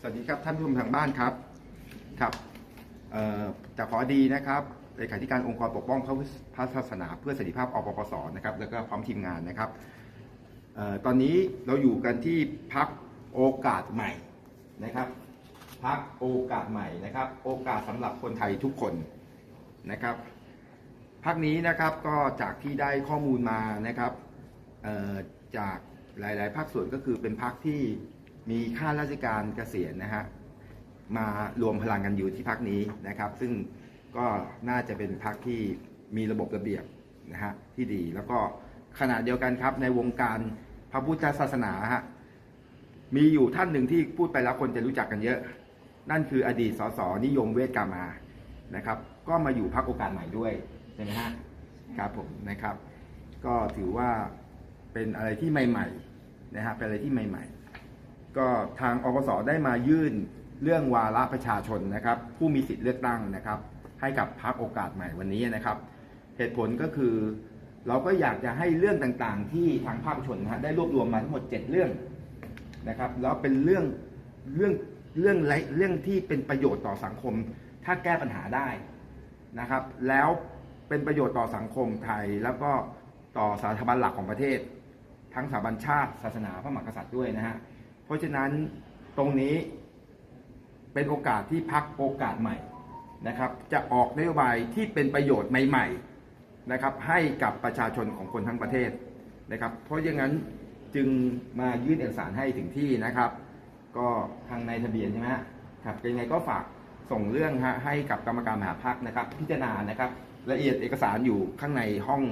สวัสดีครับท่านผู้ชมทางบ้านครับครับเอ่อจะขอดีนะครับเลขาธิการองค์กรปกป้องพระพศาสนาเพื่อเสรีภาพอปปสนะครับ แล้วก็พร้อมทีมงานนะครับออตอนนี้เราอยู่กันที่พักโอกาสใหม่นะครับพักโอกาสใหม่นะครับ โอกาสสำหรับคนไทยทุกคนนะครับพักนี้นะครับก็จากที่ได้ข้อมูลมานะครับจากหลาย ๆ ภาคส่วนก็คือเป็นพักที่ มีข้าราชการเกษียณนะฮะมารวมพลังกันอยู่ที่พักนี้นะครับ ซึ่งก็น่าจะเป็นพักที่มีระบบระเบียบนะฮะที่ดี แล้วก็ขณะเดียวกันครับในวงการพระพุทธศาสนาฮะมีอยู่ท่านหนึ่งที่พูดไปแล้วคนจะรู้จักกันเยอะ นั่นคืออดีตสสนิยมเวทกามานะครับ ก็มาอยู่พักโอกาสใหม่ด้วยใช่ไหมฮะครับผมนะครับ ก็ถือว่าเป็นอะไรที่ใหม่ๆนะฮะเป็นอะไรที่ใหม่ ๆ ก็ทางอปสได้มายื่นเรื่องวาระประชาชนนะครับ ผู้มีสิทธิ์เลือกตั้งนะครับ ให้กับพรรคโอกาสใหม่วันนี้นะครับ เหตุผลก็คือ เราก็อยากจะให้เรื่องต่างๆ ที่ทางภาคชาชนนะฮะได้รวบรวมมาทั้งหมด 7 เรื่องนะครับ แล้วเป็นเรื่องเรื่องเรื่องไรเรื่องที่เป็นประโยชน์ต่อสังคม ถ้าแก้ปัญหาได้นะครับ แล้วเป็นประโยชน์ต่อสังคมไทยแล้วก็ต่อสถาบันหลักของประเทศ ทั้งสถาบันชาติศาสนาพระมหากษัตริย์ด้วยนะฮะ เพราะฉะนั้นตรงนี้เป็นโอกาสที่พักโอกาสใหม่นะครับ จะออกนโยบายที่เป็นประโยชน์ใหม่ๆนะครับ ให้กับประชาชนของคนทั้งประเทศนะครับ เพราะอย่างนั้นจึงมายื่นเอกสารให้ถึงที่นะครับ ก็ทางในทะเบียนใช่ไหมครับยังไงก็ฝากส่งเรื่องฮะให้กับกรรมการมหาพักนะครับ พิจารณานะครับ ละเอียดเอกสารอยู่ข้างในห้อง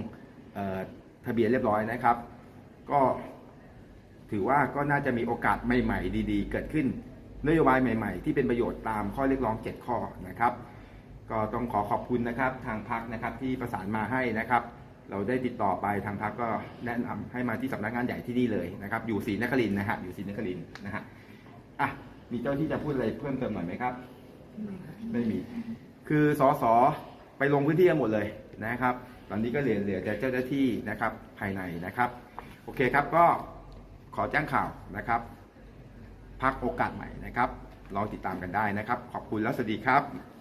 ออทะเบียนเรียบร้อยนะครับ ก็ ถือว่าก็น่าจะมีโอกาสใหม่ ๆ ดี ๆ เกิดขึ้นนโยบายใหม่ ๆ ที่เป็นประโยชน์ตามข้อเรียกร้อง 7 ข้อนะครับ ก็ต้องขอขอบคุณนะครับทางพักนะครับที่ประสานมาให้นะครับ เราได้ติดต่อไปทางพักก็แนะนำให้มาที่สำนักงานใหญ่ที่นี่เลยนะครับ อยู่ศรีนครินนะฮะอยู่ศรีนครินนะฮะอะมีเจ้าที่จะพูดอะไรเพิ่มเติมหน่อยไหมครับ ไม่มี คือสสไปลงพื้นที่กันหมดเลยนะครับ ตอนนี้ก็เหลือเหลือแต่เจ้าหน้าที่นะครับภายในนะครับ โอเคครับก็ ขอแจ้งข่าวนะครับ พักโอกาสใหม่นะครับลองติดตามกันได้นะครับ ขอบคุณและสวัสดีครับ